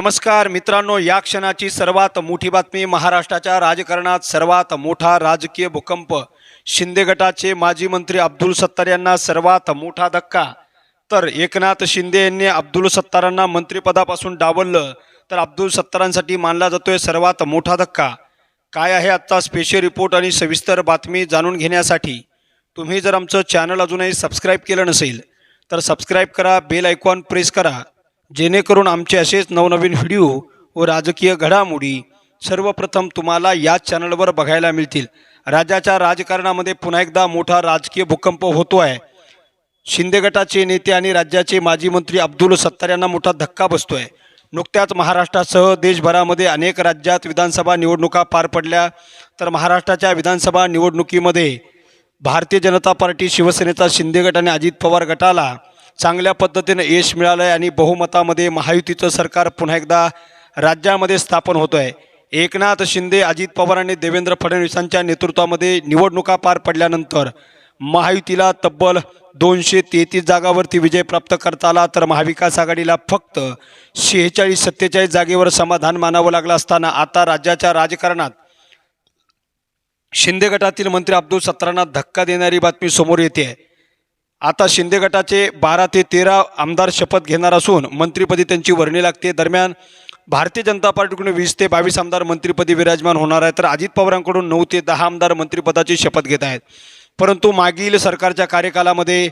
नमस्कार मित्रांनो या क्षणाची सर्वात मोठी बातमी महाराष्ट्राच्या राजकारणात सर्वात मोठा राजकीय भूकंप. शिंदे गटाचे माजी मंत्री अब्दुल सत्तार यांना सर्वात मोठा धक्का. तर एकनाथ शिंदे यांनी अब्दुल सत्तारांना मंत्रिपदापासून डावललं तर अब्दुल सत्तारांसाठी मानला जातोय सर्वात मोठा धक्का. काय आहे आजचा स्पेशल रिपोर्ट आणि सविस्तर बातमी जाणून घेण्यासाठी? तुम्ही जर आमचं चॅनल अजूनही सबस्क्राईब केलं नसेल तर सबस्क्राईब करा बेल आयकॉन प्रेस करा. जेणेकरून आमचे असेच नवनवीन व्हिडिओ व राजकीय घडामोडी सर्वप्रथम तुम्हाला याच चॅनलवर बघायला मिळतील. राज्याच्या राजकारणामध्ये पुन्हा एकदा मोठा राजकीय भूकंप होतो आहे. शिंदे गटाचे नेते आणि राज्याचे माजी मंत्री अब्दुल सत्तार यांना मोठा धक्का बसतोय. नुकत्याच महाराष्ट्रासह देशभरामध्ये अनेक राज्यात विधानसभा निवडणुका पार पडल्या. तर महाराष्ट्राच्या विधानसभा निवडणुकीमध्ये भारतीय जनता पार्टी शिवसेनेचा शिंदे गट आणि अजित पवार गटाला चांगल्या पद्धतीनं यश मिळालं आहे आणि बहुमतामध्ये महायुतीचं सरकार पुन्हा एकदा राज्यामध्ये स्थापन होतं आहे एकनाथ शिंदे अजित पवार आणि देवेंद्र फडणवीसांच्या नेतृत्वामध्ये निवडणुका पार पडल्यानंतर महायुतीला तब्बल दोनशे तेहतीस जागावरती विजय प्राप्त करता आला. तर महाविकास आघाडीला फक्त शेहेचाळीस सत्तेचाळीस जागेवर समाधान मानावं लागलं असताना आता राज्याच्या राजकारणात शिंदे गटातील मंत्री अब्दुल सत्तारांना धक्का देणारी बातमी समोर येते. आहे आता शिंदे गटाचे बारा ते तेरा आमदार शपथ घेणार असून मंत्रिपदी त्यांची वर्णी लागते. दरम्यान भारतीय जनता पार्टीकडून वीस ते बावीस आमदार मंत्रिपदी विराजमान होणार आहे तर अजित पवारांकडून नऊ ते दहा आमदार मंत्रिपदाची शपथ घेत आहेत. परंतु मागील सरकारच्या कार्यकालामध्ये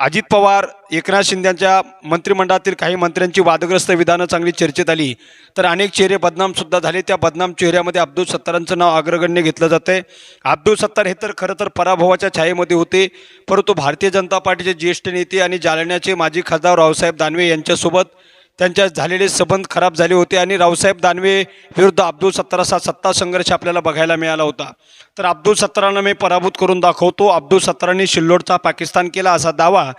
अजित पवार एकनाथ शिंदेच्या मंत्रिमंडळातील काही मंत्र्यांची वादग्रस्त विधानं चांगली चर्चेत आली तर अनेक चेहरे बदनामसुद्धा झाले. त्या बदनाम चेहऱ्यामध्ये अब्दुल सत्तारांचं नाव अग्रगण्य घेतलं जातं आहे अब्दुल सत्तार हे तर खरं तर पराभवाच्या छायेमध्ये होते परंतु भारतीय जनता पार्टीचे ज्येष्ठ नेते आणि जालन्याचे माजी खासदार रावसाहेब दानवे यांच्यासोबत त्यांच्या झालेले संबंध खराब झाले होते आणि रावसाहेब दानवे विरुद्ध अब्दुल सत्ताराचा सत्ता संघर्ष आपल्याला बघायला मिळाला होता. तर अब्दुल सत्तारांना मी पराभूत करून दाखवतो. अब्दुल सत्तारांनी शिल्लोडचा पाकिस्तान केला असा दावा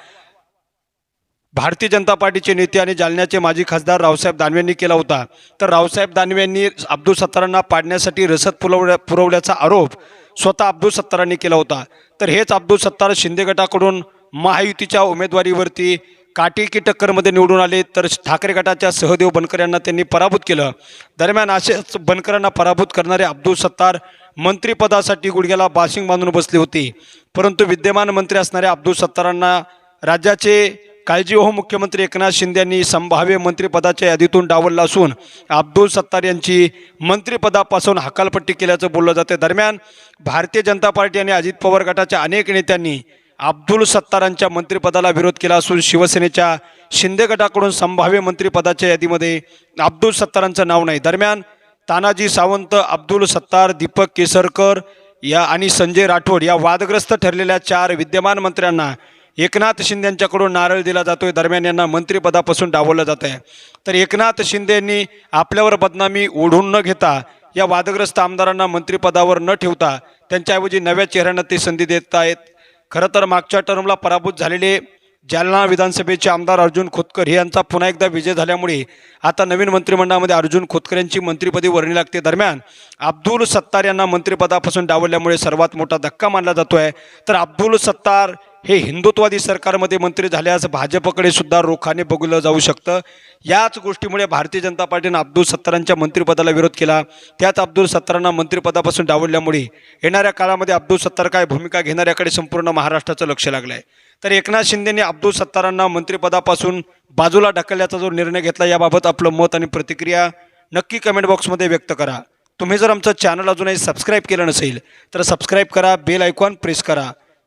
भारतीय जनता पार्टीचे नेते आणि जालन्याचे माजी खासदार रावसाहेब दानवेंनी केला होता. तर रावसाहेब दानवेंनी अब्दुल सत्तारांना पाडण्यासाठी रसद पुरवल्या पुरवल्याचा आरोप स्वतः अब्दुल सत्तारांनी केला होता. तर हेच अब्दुल सत्तार शिंदे गटाकडून महायुतीच्या उमेदवारीवरती काटेकी टक्करमध्ये निवडून आले तर ठाकरे गटाच्या सहदेव बनकर यांना त्यांनी पराभूत केलं. दरम्यान असेच बनकरांना पराभूत करणारे अब्दुल सत्तार मंत्रिपदासाठी गुडघ्याला बाशिंग बांधून बसले होते. परंतु विद्यमान मंत्री असणाऱ्या अब्दुल सत्तारांना राज्याचे काळजी हो मुख्यमंत्री एकनाथ शिंदे यांनी संभाव्य मंत्रिपदाच्या यादीतून डावललं असून अब्दुल सत्तार यांची मंत्रिपदापासून हकालपट्टी केल्याचं बोललं जाते दरम्यान भारतीय जनता पार्टी आणि अजित पवार गटाच्या अनेक नेत्यांनी अब्दुल सत्तारांच्या मंत्रिपदाला विरोध केला असून शिवसेनेच्या शिंदे गटाकडून संभाव्य मंत्रिपदाच्या यादीमध्ये अब्दुल सत्तारांचं नाव नाही. दरम्यान तानाजी सावंत अब्दुल सत्तार दीपक केसरकर या आणि संजय राठोड या वादग्रस्त ठरलेल्या चार विद्यमान मंत्र्यांना एकनाथ शिंदे यांच्याकडून नारळ दिला जातोय. दरम्यान यांना मंत्रिपदापासून डावललं जात आहे तर एकनाथ शिंदे यांनी आपल्यावर बदनामी ओढून न घेता या वादग्रस्त आमदारांना मंत्रिपदावर न ठेवता त्यांच्याऐवजी नव्या चेहऱ्यांना ते संधी देत आहेत. खरं तर मागच्या टर्मला पराभूत झालेले जालना विधानसभेचे आमदार अर्जुन खोतकर यांचा पुन्हा एकदा विजय झाल्यामुळे आता नवीन मंत्रिमंडळामध्ये अर्जुन खोतकर यांची मंत्रिपदी वर्णी लागते. दरम्यान अब्दुल सत्तार यांना मंत्रिपदापासून डावलल्यामुळे सर्वात मोठा धक्का मानला जातो आहे तर अब्दुल सत्तार हे हिंदुत्वादी सरकारमध्ये मंत्री झाल्यास भाजपकडे सुद्धा रोखाने बघितलं जाऊ शकतं. याच गोष्टीमुळे भारतीय जनता पार्टीनं अब्दुल सत्तारांच्या मंत्रिपदाला विरोध केला. त्याच अब्दुल सत्तारांना मंत्रिपदापासून डावलल्यामुळे येणाऱ्या काळामध्ये अब्दुल सत्तार काय भूमिका घेणाऱ्याकडे संपूर्ण महाराष्ट्राचं लक्ष लागलं आहे तर एकनाथ शिंदेने अब्दुल सत्तारांना मंत्रिपदापासून बाजूला ढकलल्याचा जो निर्णय घेतला याबाबत आपलं मत आणि प्रतिक्रिया नक्की कमेंट बॉक्समध्ये व्यक्त करा. तुम्ही जर आमचं चॅनल अजूनही सबस्क्राईब केलं नसेल तर सबस्क्राईब करा बेल आयकॉन प्रेस करा.